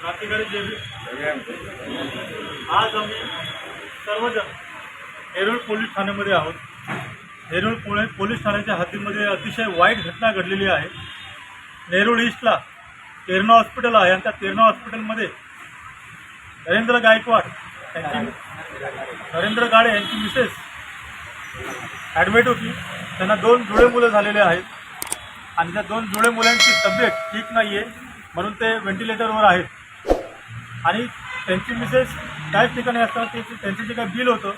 क्रांतिकारी जय आज आम्ही सर्वजण नेरूळ पोलीस ठाण्यामध्ये आहोत. नेरूळ पुणे पोलीस ठाण्याच्या हद्दीमध्ये अतिशय वाईट घटना घडलेली आहे. नेरूळ ईस्टला तेरणा हॉस्पिटल आहे आणि त्या तेरणा हॉस्पिटलमध्ये नरेंद्र गायकवाड यांची नरेंद्र गाडे यांची मिसेस ॲडमिट होती. त्यांना दोन जुळे मुलं झालेले आहेत. आणि त्या दोन जुळे मुलांची तब्येत ठीक नाही आहे म्हणून ते व्हेंटिलेटरवर आहेत. आणि त्यांची मिसेस त्याच ठिकाणी असतात त्याची त्यांचं जे काही बिल होतं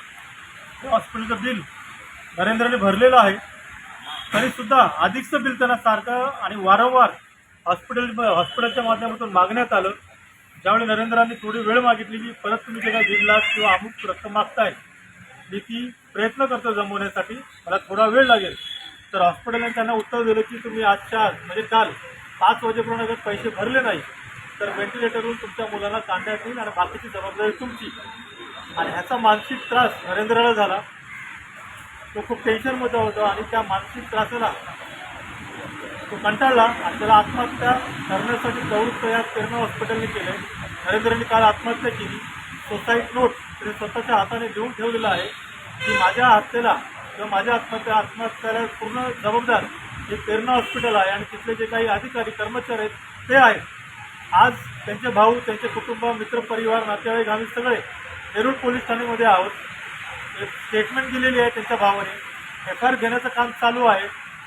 ते हॉस्पिटलचं बिल नरेंद्रने भरलेलं आहे तरीसुद्धा अधिकचं बिल त्यांना सारखं आणि वारंवार हॉस्पिटल हॉस्पिटलच्या माध्यमातून मागण्यात आलं. ज्यावेळी नरेंद्रांनी थोडी वेळ मागितली की परत तुम्ही जे काही दीड लाख किंवा अमुक रक्कम मागताय मी ती प्रयत्न करतो जमवण्यासाठी. मला थोडा वेळ लागेल. तर हॉस्पिटलने त्यांना उत्तर दिलं की तुम्ही आजच्या आज म्हणजे काल पाच वाजेपर्यंत जर पैसे भरले नाही तर व्हेंटिलेटरवरून तुमच्या मुलांना काढण्यात येईल आणि बाकीची जबाबदारी तुमची. आणि ह्याचा मानसिक त्रास नरेंद्रला झाला. तो खूप टेन्शनमध्ये होता आणि त्या मानसिक त्रासाला तो कंटाळला आणि त्याला आत्महत्या करण्यासाठी प्रवृत्त या तेरणा हॉस्पिटलने केले नरेंद्रने काल आत्महत्या केली. सोसाईट नोट त्याने स्वतःच्या हाताने देऊन ठेवलेला आहे की माझ्या हत्येला किंवा माझ्या आत्महत्या आत्महत्याला पूर्ण जबाबदार हे पेरणा हॉस्पिटल आहे आणि तिथले जे काही अधिकारी कर्मचारी आहेत ते आहेत. आज त्यांचे भाऊ त्यांचे कुटुंब मित्रपरिवार नातेवाईक आम्ही सगळे नेरूळ पोलीस ठाण्यामध्ये आहोत. एक स्टेटमेंट दिलेली आहे त्यांच्या भावाने. एफ आय आर घेण्याचं काम चालू आहे.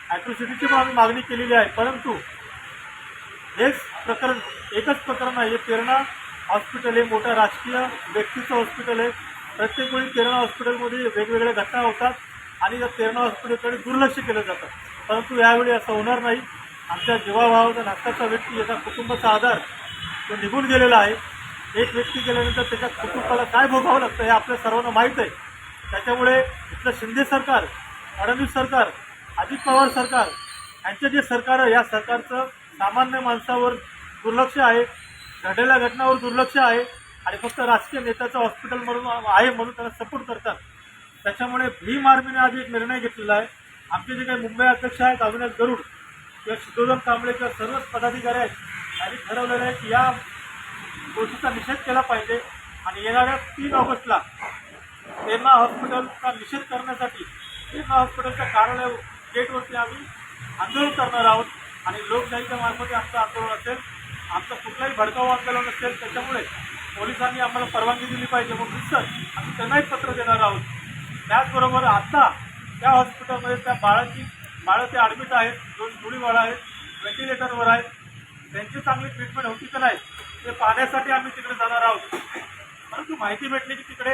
ॲट्रॉसिटीची पण आम्ही मागणी केलेली आहे. परंतु हेच प्रकरण एकच प्रकरण आहे. हे तेरणा हॉस्पिटल हे मोठं राजकीय व्यक्तीचं हॉस्पिटल आहे. प्रत्येक वेळी तेरणा हॉस्पिटलमध्ये वेगवेगळ्या घटना होतात आणि या तेरणा हॉस्पिटलकडे दुर्लक्ष केलं जातं. परंतु यावेळी असं होणार नाही. आमच्या जीवाभावाचा नात्याचा व्यक्ती याचा कुटुंबाचा आधार तो निघून गेलेला आहे एक व्यक्ती गेल्यानंतर त्याच्या कुटुंबाला काय भोगावं लागतं हे आपल्या सर्वांना माहीत आहे. त्याच्यामुळे इथलं शिंदे सरकार फडणवीस सरकार अजित पवार सरकार यांचे जे सरकार आहे या सरकारचं सामान्य माणसावर दुर्लक्ष आहे घडलेल्या घटनावर दुर्लक्ष आहे आणि फक्त राजकीय नेत्याचं हॉस्पिटल म्हणून आहे म्हणून त्याला सपोर्ट करतात. त्याच्यामुळे भीम आर्मीने आज एक निर्णय घेतलेला आहे. आमचे जे काही मुंबई अध्यक्ष आहेत अविनाश गरुड किंवा सिद्धोदन कांबळे किंवा सर्वच पदाधिकारी आहेत. त्यांनी ठरवलेलं आहे की या गोष्टीचा निषेध केला पाहिजे आणि येणाऱ्या तीन ऑगस्टला तेरणा हॉस्पिटलचा निषेध करण्यासाठी तेरणा हॉस्पिटलच्या कार्यालय गेटवरती आम्ही आंदोलन करणार आहोत आणि लोकशाहीच्या मार्फत आमचं आंदोलन असेल आमचं कुठलाही भडकाव आंदोलन असेल त्याच्यामुळे पोलिसांनी आम्हाला परवानगी दिली पाहिजे मग सर आम्ही त्यांनाही पत्र देणार आहोत. त्याचबरोबर आता त्या हॉस्पिटलमध्ये त्या बाळाची बाळं ते ॲडमिट आहेत दोन जुळी बाळं आहेत व्हेंटिलेटरवर आहेत. त्यांची चांगली ट्रीटमेंट होती का नाही ते पाहण्यासाठी आम्ही तिकडे जाणार आहोत. परंतु माहिती भेटली की तिकडे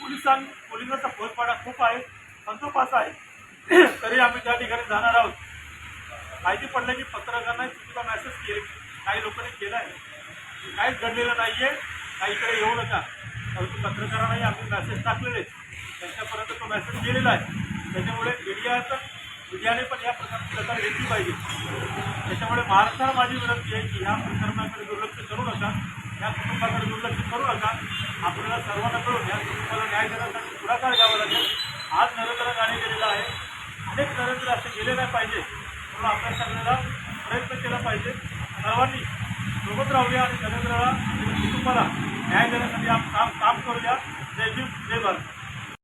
पोलिसां पोलिसांचा फोरपाडा खूप आहे बंदोबस्त आहे. तरी आम्ही त्या ठिकाणी जाणार आहोत. माहिती पडलं की पत्रकारांना चुकीचा मेसेज केले काही लोकांनी केला आहे काहीच घडलेलं नाही आहे काही इकडे येऊ नका. परंतु पत्रकारांनाही आम्ही मेसेज टाकलेले आहेत. त्यांच्यापर्यंत तो मेसेज गेलेला आहे. त्याच्यामुळे मीडियाचं मीडियाने पण या प्रकारची दखल घेतली पाहिजे. त्याच्यामुळे महाराष्ट्राला माझी विनंती आहे की ह्या प्रकरणाकडे दुर्लक्ष करू नका. या कुटुंबाकडे दुर्लक्ष करू नका. आपल्याला सर्वांना करून या कुटुंबाला न्याय देण्यासाठी पुढाकार घ्यावा लागेल. आज नरेंद्र गाणे गेलेला आहे. अनेक नरेंद्र असे गेले नाही पाहिजे. म्हणून आपल्या सगळ्याला प्रयत्न केला पाहिजे. सर्वांनी सोबत राहूया आणि नरेंद्रला कुटुंबाला न्याय देण्यासाठी आप काम काम करूया. जय भीम जय भारत.